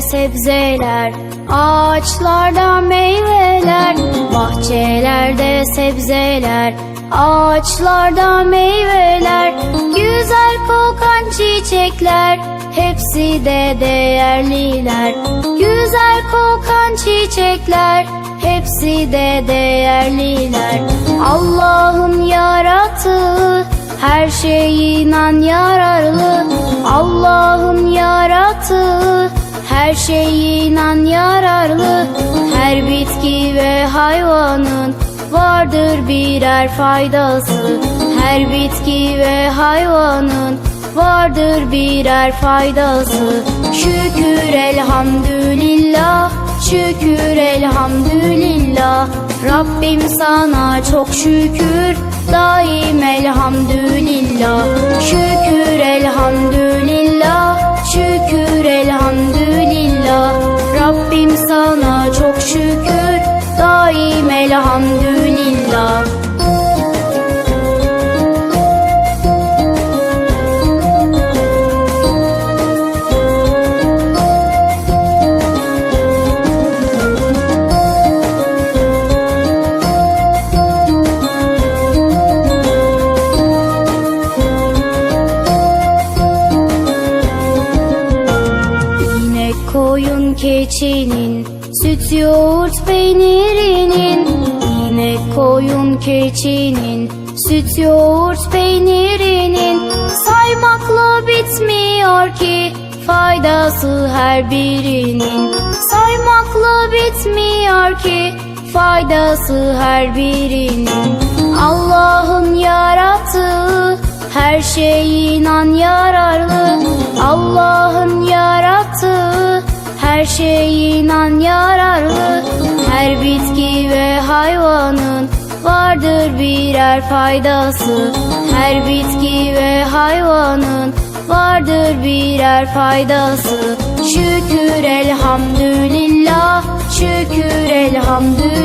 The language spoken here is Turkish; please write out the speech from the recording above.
sebzeler Ağaçlarda meyveler Bahçelerde sebzeler Ağaçlarda meyveler Güzel kokan çiçekler Hepsi de değerliler. Güzel kokan çiçekler Hepsi de değerliler. Allah'ın yarattığı her şey inan yararlı. Allah'ın yarattığı her şey inan yararlı. Her bitki ve hayvanın vardır birer faydası. Her bitki ve hayvanın vardır birer faydası. Şükür elhamdülillah Şükür elhamdülillah. Rabbim sana çok şükür. Daim elhamdülillah. Şükür elhamdülillah koyun keçinin Süt yoğurt peynirinin İnek koyun keçinin. Süt yoğurt peynirinin Saymakla bitmiyor ki Faydası her birinin. Saymakla bitmiyor ki Faydası her birinin. Allah'ın yarattığı her şey inan yararlı. Allah'ın yarattığı her şey inan Her bitki ve hayvanın vardır birer faydası. Her bitki ve hayvanın vardır birer faydası. Şükür elhamdülillah Şükür elhamdülillah